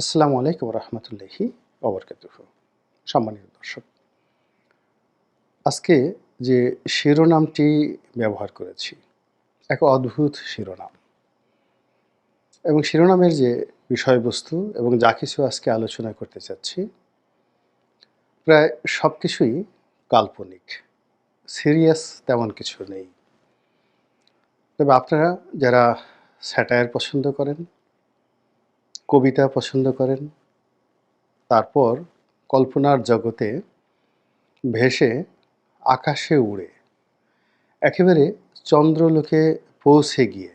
আসসালামু আলাইকুম রহমতুল্লাহি অবরকাতুহ সম্মানিত দর্শক, আজকে যে শিরোনামটি ব্যবহার করেছি, এক অদ্ভুত শিরোনাম। এবং শিরোনামের যে বিষয়বস্তু এবং যা কিছু আজকে আলোচনা করতে চাচ্ছি, প্রায় সব কিছুই কাল্পনিক, সিরিয়াস তেমন কিছু নেই। তবে আপনারা যারা স্যাটায়ার পছন্দ করেন কবিতা পছন্দ করেন। তারপর কল্পনার জগতে ভেসে আকাশে উড়ে। একেবারে চন্দ্রলোকে পৌঁছে গিয়ে।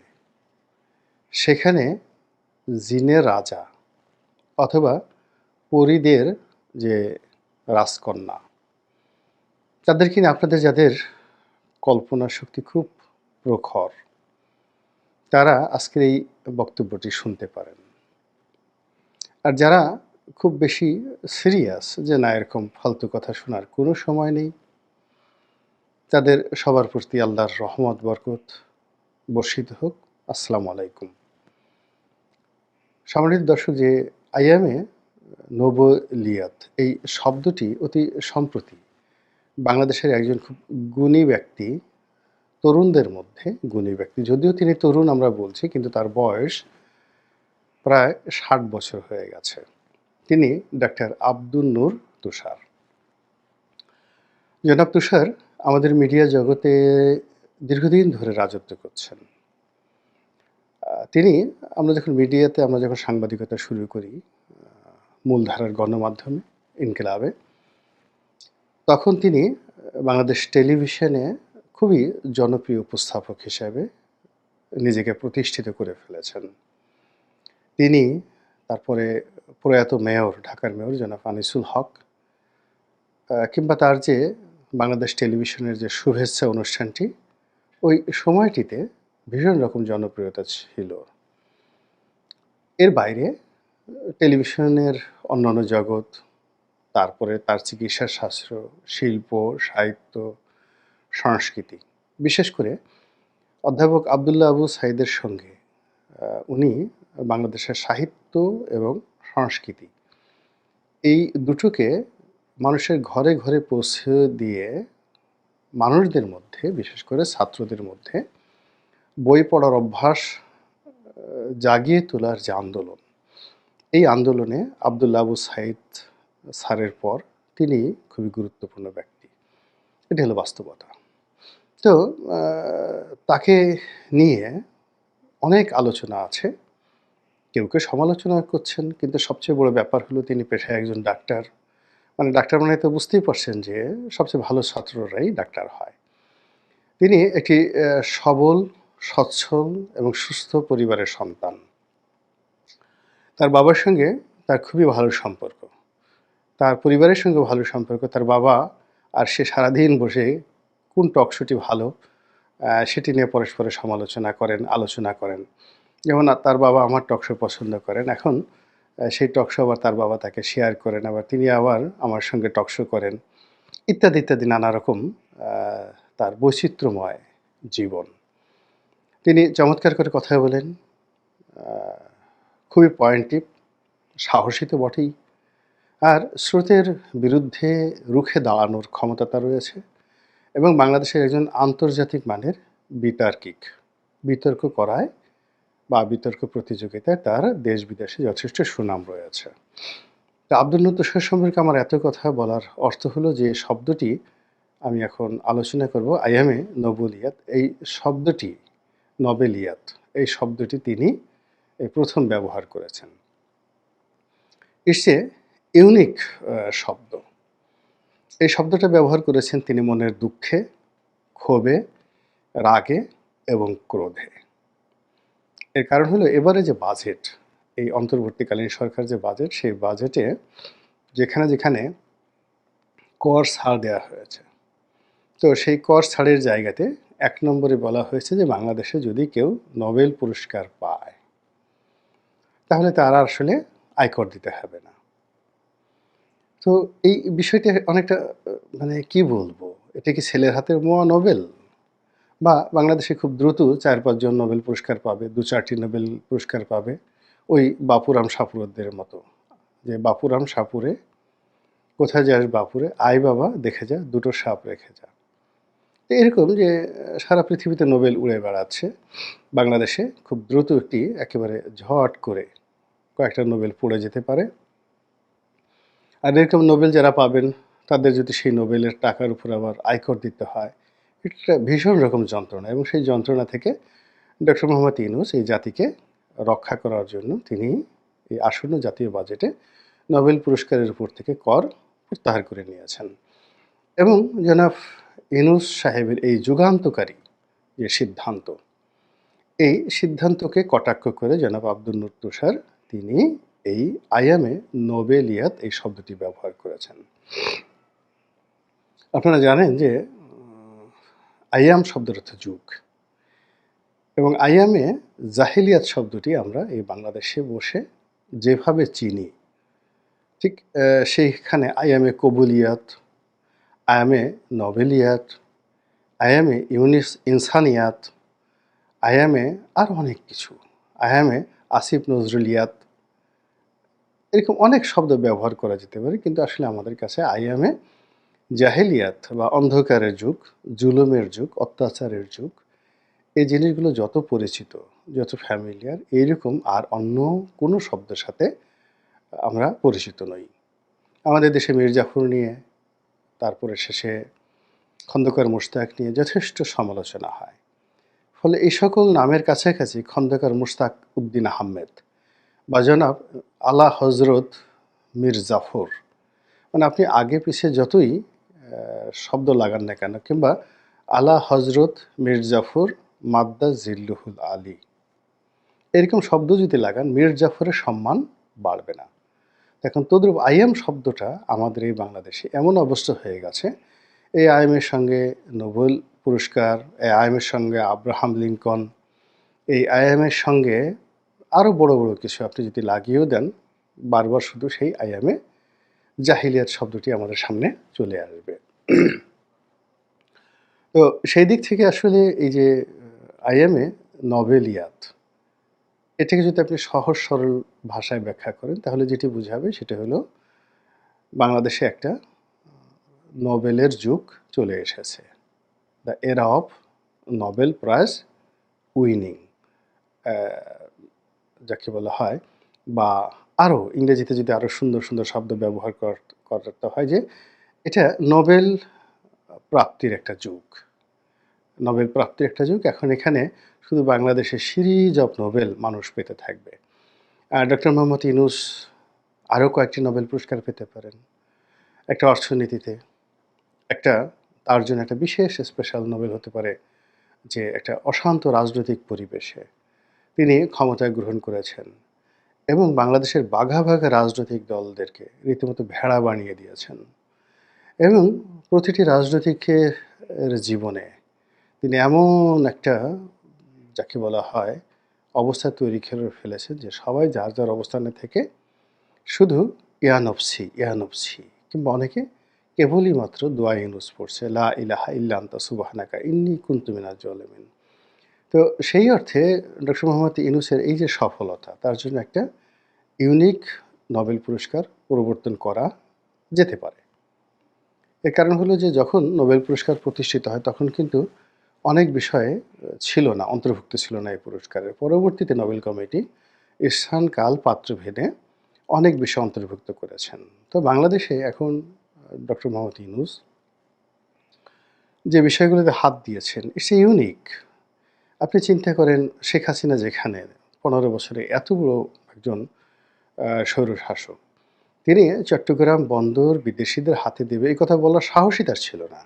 সেখানে জিনের রাজা অথবা পরীদের যে রাজকন্যা। তাদের কিনা আপনাদের যাদের কল্পনা শক্তি খুব প্রখর, তারা আজকের এই বক্তব্যটি শুনতে পারেন। আর যারা খুব বেশি সিরিয়াস যে না, এরকম ফালতু কথা শোনার কোনো সময় নেই, তাদের সবার প্রতি আল্লাহর রহমত, বরকত বর্ষিত হোক। আসসালামু আলাইকুম। সম্মানিত দর্শক, যে আইএমএ নোবলিয়াত এই শব্দটি অতি সম্প্রতি বাংলাদেশের একজন খুব গুণী ব্যক্তি, তরুণদের মধ্যে গুণী ব্যক্তি, যদিও তিনি তরুণ আমরা বলছি, কিন্তু তার বয়স প্রায় ষাট বছর হয়ে গেছে। তিনি ডাক্তার আব্দুল নূর তুষার। জনাব তুষার, আমাদের মিডিয়া জগতে দীর্ঘদিন ধরে রাজত্ব করছেন। তিনি, আমরা যখন মিডিয়াতে, আমরা যখন সাংবাদিকতা শুরু করি মূলধারার গণমাধ্যমে, ইনকিলাবে, তখন তিনি বাংলাদেশ টেলিভিশনে খুবই জনপ্রিয় উপস্থাপক হিসেবে নিজেকে প্রতিষ্ঠিত করে ফেলেছেন। তিনি তারপরে প্রয়াত মেয়র, ঢাকার মেয়র জনাব আনিসুল হক কিংবা তার যে বাংলাদেশ টেলিভিশনের যে শুভেচ্ছা অনুষ্ঠানটি, ওই সময়টিতে ভীষণ রকম জনপ্রিয়তা ছিল। এর বাইরে টেলিভিশনের অন্যান্য জগৎ, তারপরে তার চিকিৎসা শাস্ত্র, শিল্প, সাহিত্য, সংস্কৃতি, বিশেষ করে অধ্যাপক আবদুল্লাহ আবু সাইদের সঙ্গে উনি বাংলাদেশের সাহিত্য এবং সংস্কৃতি। এই দুটোকে মানুষের ঘরে ঘরে পৌঁছে দিয়ে মানুষদের মধ্যে, বিশেষ করে ছাত্রদের মধ্যে বই পড়ার অভ্যাস জাগিয়ে তোলার যে আন্দোলন, এই আন্দোলনে আবদুল্লা আবু সাইদ স্যারের পর তিনি খুবই গুরুত্বপূর্ণ ব্যক্তি। এটি হলো বাস্তবতা। তো তাকে নিয়ে অনেক আলোচনা আছে। কেউ কেউ সমালোচনা করছেন, কিন্তু সবচেয়ে বড় ব্যাপার হলো তিনি পেশায় একজন ডাক্তার। মানে ডাক্তার মানে তো বুঝতেই পারছেন যে সবচেয়ে ভালো ছাত্ররাই ডাক্তার হয়। তিনি একটি সবল, সচ্ছল এবং সুস্থ পরিবারের সন্তান। তার বাবার সঙ্গে তার খুবই ভালো সম্পর্ক। তার পরিবারের সঙ্গে ভালো সম্পর্ক। তার বাবা আর সে সারাদিন বসে কোন টকশোটি ভালো সেটি নিয়ে পরস্পরের সমালোচনা করেন, আলোচনা করেন। যেমন তার বাবা আমার টকশো পছন্দ করেন। এখন সেই টকশো আবার তার বাবা তাকে শেয়ার করেন, আবার তিনি আবার আমার সঙ্গে টকশো করেন। ইত্যাদি ইত্যাদি নানা রকম তার বৈচিত্র্যময় জীবন। তিনি চমৎকার করে কথা বলেন খুবই পয়েন্টিভ সাহসী তো বটেই। আর স্রোতের বিরুদ্ধে রুখে দাঁড়ানোর ক্ষমতা তার রয়েছে এবং বাংলাদেশের একজন আন্তর্জাতিক মানের বিতার্কিক। বিতর্ক করায় বিতর্ক প্রতিযোগিতায় তার দেশ বিদেশে যথেষ্ট সুনাম রয়েছে। তা আব্দুল নতুষের সম্পর্কে আমার এত কথা বলার অর্থ হলো যে শব্দটি আমি এখন আলোচনা করব আইএমএ নবুলিয়াত এই শব্দটি, নবেলিয়াত, এই শব্দটি তিনি প্রথম ব্যবহার করেছেন। ইসে ইউনিক শব্দ। এই শব্দটা ব্যবহার করেছেন তিনি মনের দুঃখে, ক্ষোভে, রাগে এবং ক্রোধে। এর কারণ হলো এবারে যে বাজেট এই অন্তর্বর্তীকালীন সরকার যে বাজেট সেই বাজেটে যেখানে যেখানে কর ছাড় দেওয়া হয়েছে। তো সেই কর ছাড়ের জায়গাতে এক নম্বরে বলা হয়েছে যে বাংলাদেশে যদি কেউ নোবেল পুরস্কার পায়, তাহলে তারা আসলে আয়কর দিতে হবে না। তো এই বিষয়টা অনেকটা মানে কি বলব? এটা কি ছেলের হাতের মোয়া নোবেল? বা বাংলাদেশে খুব দ্রুত চার পাঁচজন নোবেল পুরস্কার পাবে, দু চারটি নোবেল পুরস্কার পাবে ওই বাপুরাম সাপুরদের মতো। যে বাপুরাম সাপুরে, কোথায় যাস বাপুরে, আয় বাবা দেখে যা, দুটো সাপ রেখে যা। এরকম যে সারা পৃথিবীতে নোবেল উড়ে বেড়াচ্ছে, বাংলাদেশে খুব দ্রুত একটি একেবারে ঝট করে কয়েকটা নোবেল পড়ে যেতে পারে। আর এরকম নোবেল যারা পাবেন, তাদের যদি সেই নোবেলের টাকার উপর আবার আয়কর দিতে হয় একটা ভীষণ রকম যন্ত্রণা এবং সেই যন্ত্রণা থেকে ডক্টর মোহাম্মদ ইউনুস এই জাতিকে রক্ষা করার জন্য তিনি এই আসন্ন জাতীয় বাজেটে নোবেল পুরস্কারের উপর থেকে কর প্রত্যাহার করে নিয়েছেন। এবং জনাব ইনুস সাহেবের এই যুগান্তকারী যে সিদ্ধান্ত, এই সিদ্ধান্তকে কটাক্ষ করে জনাব আব্দুল নুর তুষার তিনি এই আয়ামে নোবেলিয়াত এই শব্দটি ব্যবহার করেছেন। আপনারা জানেন যে আয়াম শব্দের অর্থ যুগ। এবং আয়ামে জাহিলিয়াত শব্দটি আমরা এই বাংলাদেশে বসে যেভাবে চিনি, ঠিক সেইখানে আয়ামে কবুলিয়াত, আয়ামে নবেলিয়াত আয়ামে ইউনিস, ইনসানিয়াত, আয়ামে আর অনেক কিছু। আয়ামে আসিফ নজরুলিয়াত, এরকম অনেক শব্দ ব্যবহার করা যেতে পারে, কিন্তু আসলে আমাদের কাছে আয়ামে জাহেলিয়াত বা অন্ধকারের যুগ, জুলুমের যুগ, অত্যাচারের যুগ এই জিনিসগুলো যত পরিচিত, যত ফ্যামিলিয়ার এইরকম আর অন্য কোনো শব্দের সাথে আমরা পরিচিত নই। আমাদের দেশে মির্জাফর নিয়ে, তারপরে শেষে খন্দকার মুশতাক নিয়ে যথেষ্ট সমালোচনা হয়। ফলে এই সকল নামের কাছাকাছি খন্দকার মুশতাক উদ্দিন আহমেদ বা জনাব আলা হজরত মীর জাফর মানে আপনি আগে পিছে যতই শব্দ লাগান না কেন? কিংবা আলা হজরত মির্জাফর জাফর মাদ্দা জিল্লুহুল আলী। এরকম শব্দ যদি লাগান, মীর জাফরের সম্মান বাড়বে না। এখন তদ্রুপ আইএম শব্দটা আমাদের এই বাংলাদেশে এমন অবস্থা হয়ে গেছে এই আইএমের সঙ্গে নোবেল পুরস্কার এই আইএমের সঙ্গে আব্রাহাম লিঙ্কন, এই আইএমের সঙ্গে আরও বড় বড় কিছু আপনি যদি লাগিয়েও দেন, বারবার শুধু সেই আইএমে জাহিলিয়াত শব্দটি আমাদের সামনে চলে আসবে। তো সেই দিক থেকে আসলে এই যে আইএমে নবেলিয়াত এটাকে যদি আপনি সহজ সরল ভাষায় ব্যাখ্যা করেন, তাহলে যেটি বোঝাবে সেটা হলো, বাংলাদেশে একটা নোবেলের যুগ চলে এসেছে। দ্য এরা অফ নোবেল প্রাইজ উইনিং যাকে বলা হয় বা আরও ইংরেজিতে যদি আরও সুন্দর সুন্দর শব্দ ব্যবহার কর- করতে হয় যে, এটা নোবেল প্রাপ্তির একটা যুগ। নোবেল প্রাপ্তির একটা যুগ। এখন এখানে শুধু বাংলাদেশের সিরিজ অফ নোবেল মানুষ পেতে থাকবে। ডক্টর মোহাম্মদ ইনুস আরও কয়েকটি নোবেল পুরস্কার পেতে পারেন। একটা অর্থনীতিতে, একটা তার জন্য একটা বিশেষ স্পেশাল নোবেল হতে পারে যে একটা অশান্ত রাজনৈতিক পরিবেশে তিনি ক্ষমতায় গ্রহণ করেছেন। এবং বাংলাদেশের বাঘা বাঘা রাজনৈতিক দলদেরকে রীতিমতো ভেড়া বানিয়ে দিয়েছেন। এবং প্রতিটি রাজনৈতিকের জীবনে তিনি এমন একটা, যাকে বলা হয়, অবস্থা তৈরি করে ফেলেছেন যে সবাই যার যার অবস্থানে থেকে শুধু ইয়ানফসি ইয়ানফসি কিংবা অনেকে কেবলই মাত্র দোয়া ইউনুস পড়ছে, লা ইলাহা ইল্লা আন্তা সুবাহানাকা ইন্নি কুন্তুমিনা জলেমিন। তো সেই অর্থে ডক্টর মোহাম্মদ ইউনুসের এই যে সফলতা, তার জন্য একটা ইউনিক নোবেল পুরস্কার প্রবর্তন করা যেতে পারে। এর কারণ হলো যে যখন নোবেল পুরস্কার প্রতিষ্ঠিত হয়, তখন কিন্তু অনেক বিষয়ে ছিল না, অন্তর্ভুক্ত ছিল না এই পুরস্কারের। পরবর্তীতে নোবেল কমিটি স্থান কাল পাত্র ভেদে অনেক বিষয় অন্তর্ভুক্ত করেছেন। তো বাংলাদেশে এখন ডক্টর মোহাম্মদ ইউনুস যে বিষয়গুলোতে হাত দিয়েছেন ইটস ইউনিক আপনি চিন্তা করেন শেখ হাসিনা যেখানে পনেরো বছরে এত বড় একজন স্বৈরশাসক, তিনি চট্টগ্রাম বন্দর বিদেশিদের হাতে দেবে, এই কথা বলার সাহসই তার ছিল না।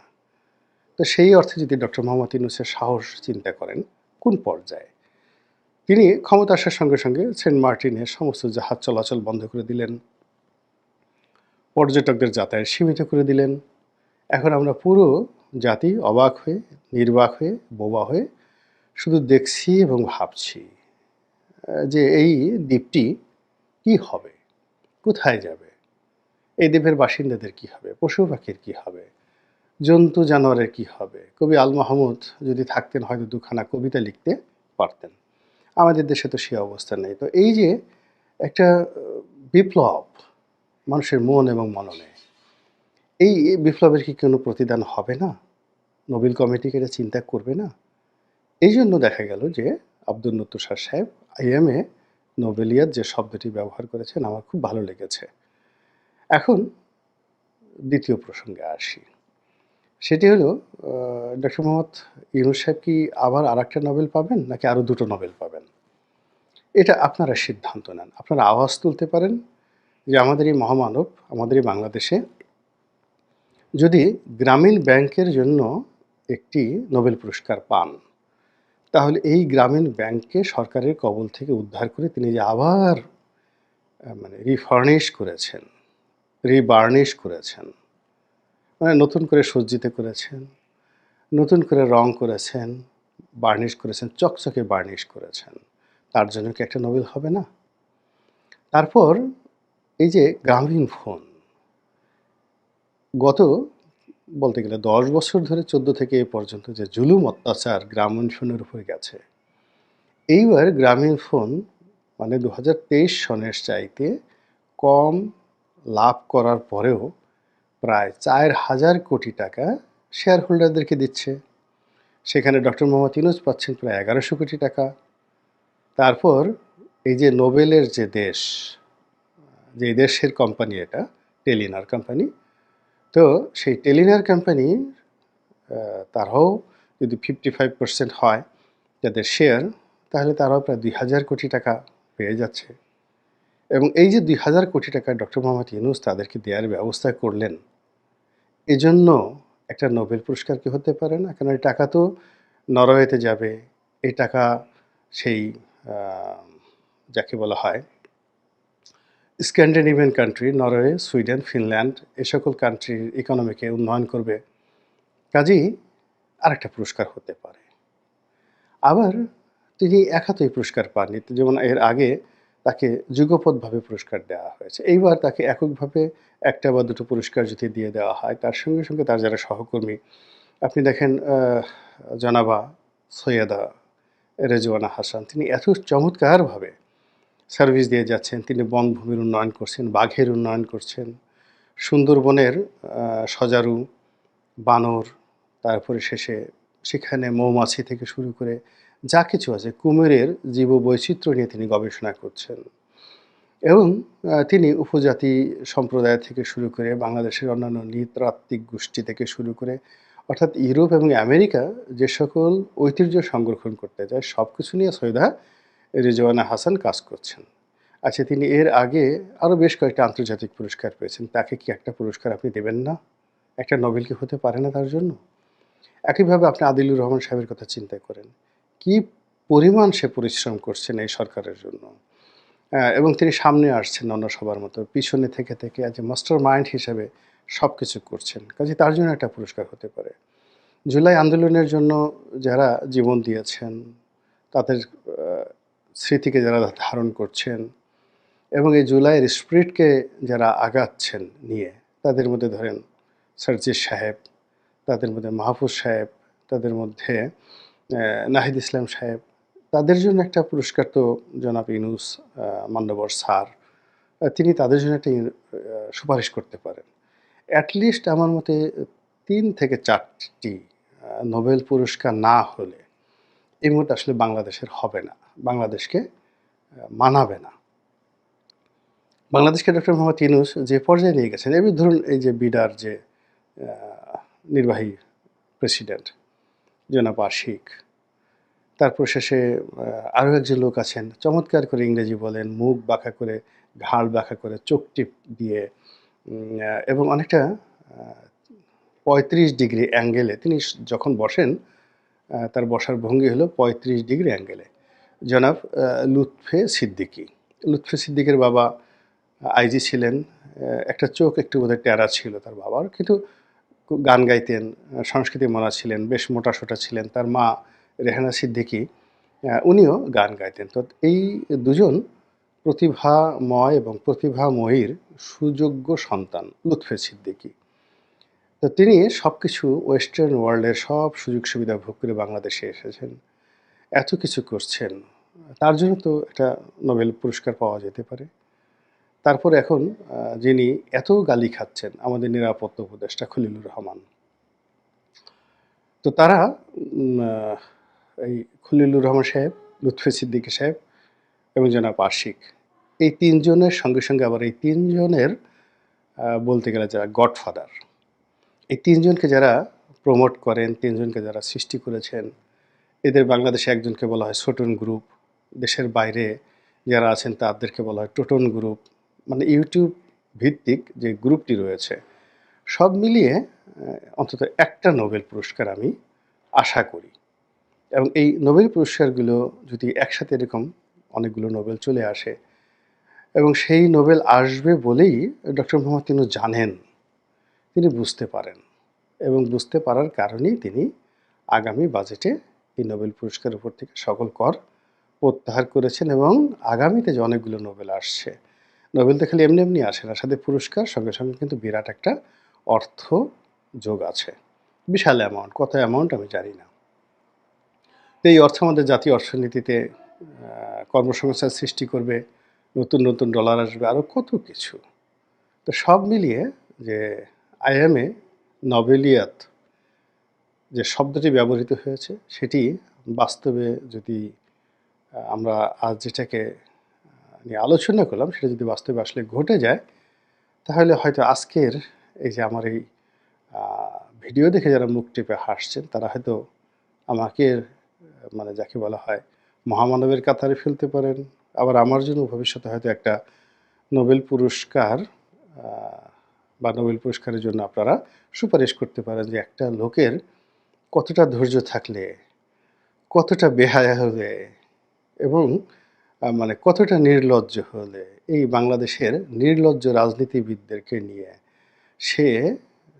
তো সেই অর্থে যদি ডক্টর মোহাম্মদ ইউনুসের সাহস চিন্তা করেন, কোন পর্যায়ে? তিনি ক্ষমতা আসার সঙ্গে সঙ্গে সেন্ট মার্টিনের সমস্ত জাহাজ চলাচল বন্ধ করে দিলেন, পর্যটকদের যাতায়াত সীমিত করে দিলেন। এখন আমরা পুরো জাতি অবাক হয়ে, নির্বাক হয়ে, বোবা হয়ে শুধু দেখছি এবং ভাবছি যে এই দ্বীপটি কি হবে? কোথায় যাবে? এই দ্বীপের বাসিন্দাদের কি হবে? পশু পাখির কি হবে? জন্তু জানোয়ারের কি হবে? কবি আল মাহমুদ যদি থাকতেন, হয়তো দুখানা কবিতা লিখতে পারতেন। আমাদের দেশে তো সে অবস্থা নেই। তো এই যে একটা বিপ্লব মানুষের মন এবং মননে, এই বিপ্লবের কি কোনো প্রতিদান হবে না? নোবেল কমিটিকে এটা চিন্তা করবে না? এই জন্য দেখা গেল যে আব্দুল নতুসার সাহেব আইএমএ নোবেলিয়াত যে শব্দটি ব্যবহার করেছেন আমার খুব ভালো লেগেছে। এখন দ্বিতীয় প্রসঙ্গে আসি। সেটি হলো ডক্টর মোহাম্মদ ইউনুস সাহেব কি আবার আর একটা নোবেল পাবেন নাকি আরও দুটো নোবেল পাবেন? এটা আপনারা সিদ্ধান্ত নেন। আপনারা আওয়াজ তুলতে পারেন যে আমাদের এই মহামানব আমাদের এই বাংলাদেশে যদি গ্রামীণ ব্যাংকের জন্য একটি নোবেল পুরস্কার পান। তাহলে এই গ্রামীণ ব্যাংককে সরকারের কবল থেকে উদ্ধার করে তিনি যে আবার মানে রিফার্নিশ করেছেন রিবার্নিশ করেছেন মানে নতুন করে সজ্জিত করেছেন, নতুন করে রং করেছেন বার্নিশ করেছেন, চকচকে বার্নিশ করেছেন, তার জন্য কি একটা নোবেল হবে না? তারপর এই যে গ্রামীণ ফোন, গত বলতে গেলে দশ বছর ধরে চোদ্দ থেকে এ পর্যন্ত যে জুলুম অত্যাচার গ্রামীণ ফোনের উপর গেছে, এইবার গ্রামীণ ফোন মানে দু হাজার তেইশ সনের চাইতে কম লাভ করার পরেও প্রায় চার হাজার কোটি টাকা শেয়ার হোল্ডারদেরকে দিচ্ছে। সেখানে ডক্টর মোহাম্মদ ইউনুস পাচ্ছেন প্রায় এগারোশো কোটি টাকা। তারপর এই যে নোবেলের যে দেশ, যে দেশের কোম্পানি এটা, টেলিনার কোম্পানি তো সেই টেলিনার কোম্পানি তারাও যদি ফিফটি ফাইভ পার্সেন্ট হয় যাদের শেয়ার তাহলে তারাও প্রায় দুই হাজার কোটি টাকা পেয়ে যাচ্ছে। এবং এই যে দুই হাজার কোটি টাকা ডক্টর মোহাম্মদ ইউনুস তাদেরকে দেওয়ার ব্যবস্থা করলেন, এজন্য একটা নোবেল পুরস্কার কি হতে পারে না? কারণ এই টাকা তো নরওয়েতে যাবে। এই টাকা সেই যাকে বলা হয় Scandinavian country Norway Sweden Finland এ সকল কান্ট্রির ইকোনমিকে উন্নয়ন করবে। কাজেই আরেকটা পুরস্কার হতে পারে। আবার তিনি একাতই পুরস্কার পাননি, যেমন এর আগে তাকে যুগপৎভাবে পুরস্কার দেওয়া হয়েছে। এইবার তাকে এককভাবে একটা বা দুটো পুরস্কার যদি দিয়ে দেওয়া হয়, তার সঙ্গে সঙ্গে তার যারা সহকর্মী, আপনি দেখেন জনাবা সৈয়দা রেজওয়ানা হাসান, তিনি এত চমৎকারভাবে সার্ভিস দিয়ে যাচ্ছেন, তিনি বনভূমির উন্নয়ন করছেন, বাঘের উন্নয়ন করছেন, সুন্দরবনের সজারু, বানর, তারপরে শেষে সেখানে মৌমাছি থেকে শুরু করে যা কিছু আছে, কুমিরের জীব বৈচিত্র্য নিয়ে তিনি গবেষণা করছেন। এবং তিনি উপজাতি সম্প্রদায় থেকে শুরু করে বাংলাদেশের অন্যান্য নৃতাত্ত্বিক গোষ্ঠী থেকে শুরু করে, অর্থাৎ ইউরোপ এবং আমেরিকা যে সকল ঐতিহ্য সংরক্ষণ করতে যায় সব কিছু নিয়ে সৈয়দা রিজওয়ানা হাসান কাজ করছেন। আচ্ছা তিনি এর আগে আরও বেশ কয়েকটা আন্তর্জাতিক পুরস্কার পেয়েছেন। তাকে কি একটা পুরস্কার আপনি দেবেন না? একটা নোবেল কি হতে পারে না তার জন্য? একইভাবে আপনি আদিলুর রহমান সাহেবের কথা চিন্তা করেন। কি পরিমাণ সে পরিশ্রম করছেন এই সরকারের জন্য? এবং তিনি সামনে আসছেন অন্য সবার মতো, পিছনে থেকে থেকে আজ মাস্টার মাইন্ড হিসেবে সব কিছু করছেন। কাজে তার জন্য একটা পুরস্কার হতে পারে। জুলাই আন্দোলনের জন্য যারা জীবন দিয়েছেন, তাদের স্মৃতিকে যারা ধারণ করছেন এবং এই জুলাইয়ের স্পিরিটকে যারা আগাচ্ছেন নিয়ে তাদের মধ্যে ধরেন সার্জিস সাহেব তাদের মধ্যে মাহফুজ সাহেব তাদের মধ্যে নাহিদ ইসলাম সাহেব তাদের জন্য একটা পুরস্কার তো জনাব ইনুস আহ, মান্যবর স্যার তিনি তাদের জন্য একটা সুপারিশ করতে পারেন। অ্যাটলিস্ট আমার মতে তিন থেকে চারটি নোবেল পুরস্কার না হলে এই মুহূর্তে আসলে বাংলাদেশের হবে না, বাংলাদেশকে মানাবে না। বাংলাদেশকে ডক্টর মোহাম্মদ ইউনুস যে পর্যায়ে নিয়ে গেছেন, এবার ধরুন এই যে বিডার যে নির্বাহী প্রেসিডেন্ট জনাব আশিক তারপর শেষে আরও একজন লোক আছেন, চমৎকার করে ইংরেজি বলেন, মুখ বাঁকা করে, ঘাড় বাঁকা করে, চোখ টিপ দিয়ে এবং অনেকটা পঁয়ত্রিশ ডিগ্রি অ্যাঙ্গেলে তিনি যখন বসেন তার বসার ভঙ্গি হলো পঁয়ত্রিশ ডিগ্রি অ্যাঙ্গেলে জনাব লুৎফে সিদ্দিকী। লুৎফে সিদ্দিকের বাবা আইজি ছিলেন। একটা চোখ একটু বোধহয় টেরা ছিল তার বাবার, কিন্তু গান গাইতেন সংস্কৃতি মনা ছিলেন, বেশ মোটা সোটা ছিলেন। তার মা রেহানা সিদ্দিকী উনিও গান গাইতেন। তো এই দুজন প্রতিভাময় এবং প্রতিভাময়ীর সুযোগ্য সন্তান লুৎফে সিদ্দিকী। তো তিনি সব কিছু ওয়েস্টার্ন ওয়ার্ল্ডের সব সুযোগ সুবিধা ভোগ করে বাংলাদেশে এসেছেন। এত কিছু করছেন। তার জন্য তো একটা নোবেল পুরস্কার পাওয়া যেতে পারে। তারপর এখন যিনি এত গালি খাচ্ছেন, আমাদের নিরাপত্তা উপদেষ্টা খলিলুর রহমান। তো তারা এই খলিলুর রহমান সাহেব, লুৎফে সিদ্দিকী সাহেব এবং জনাব আশিক, এই তিনজনের সঙ্গে সঙ্গে আবার এই তিনজনের বলতে গেলে যারা গডফাদার এই তিনজনকে যারা প্রমোট করেন, তিনজনকে যারা সৃষ্টি করেছেন, এদের বাংলাদেশে একজনকে বলা হয় ছোটন গ্রুপ দেশের বাইরে যারা আছেন, তাদেরকে বলা হয় টোটন গ্রুপ মানে ইউটিউব ভিত্তিক যে গ্রুপটি রয়েছে, সব মিলিয়ে অন্তত একটা নোবেল পুরস্কার আমি আশা করি। এবং এই নোবেল পুরস্কারগুলো যদি একসাথে এরকম অনেকগুলো নোবেল চলে আসে, এবং সেই নোবেল আসবে বলেই ডক্টর মোহাম্মদ তিনি জানেন। তিনি বুঝতে পারেন এবং বুঝতে পারার কারণেই তিনি আগামী বাজেটে এই নোবেল পুরস্কারের উপর থেকে সকল কর প্রত্যাহার করেছেন এবং আগামীতে যে অনেকগুলো নোবেল আসছে, নোবেল তো খালি এমনি এমনি আসে না, সাথে পুরস্কার, সঙ্গে সঙ্গে কিন্তু বিরাট একটা অর্থ যোগ আছে। বিশাল অ্যামাউন্ট কত অ্যামাউন্ট আমি জানি না। এই অর্থ আমাদের জাতীয় অর্থনীতিতে কর্মসংস্থান সৃষ্টি করবে, নতুন নতুন ডলার আসবে আরও কত কিছু। তো সব মিলিয়ে যে আইএমএ নবেলিয়াত যে শব্দটি ব্যবহৃত হয়েছে, সেটি বাস্তবে যদি আমরা আজ যেটাকে নিয়ে আলোচনা করলাম, সেটা যদি বাস্তবে আসলে ঘটে যায়, তাহলে হয়তো আজকের এই যে আমার এই ভিডিও দেখে যারা মুখ টিপে হাসছেন, তারা হয়তো আমাকে মানে যাকে বলা হয় মহামানবের কাতারে ফেলতে পারেন। আবার আমার জন্য ভবিষ্যতে হয়তো একটা নোবেল পুরস্কার বা নোবেল পুরস্কারের জন্য আপনারা সুপারিশ করতে পারেন যে একটা লোকের কতটা ধৈর্য থাকলে, কতটা বেহায়া হলে এবং মানে কতটা নির্লজ্জ হলে এই বাংলাদেশের নির্লজ্জ রাজনীতিবিদদেরকে নিয়ে সে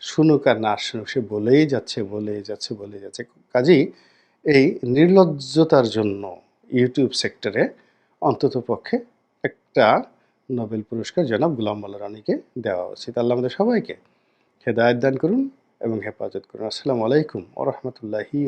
শুনুক আর না শুনুক, সে বলেই যাচ্ছে বলেই যাচ্ছে বলেই যাচ্ছে। কাজেই এই নির্লজ্জতার জন্য ইউটিউব সেক্টরে অন্তত পক্ষে একটা নোবেল পুরস্কার জনাব গুলাম মোল্লা রানীকে দেওয়া উচিত। আল্লাহ আমাদের সবাইকে হেদায়ত দান করুন এবং হেফাজত করুন। আসসালামু আলাইকুম ও রহমতুল্লাহি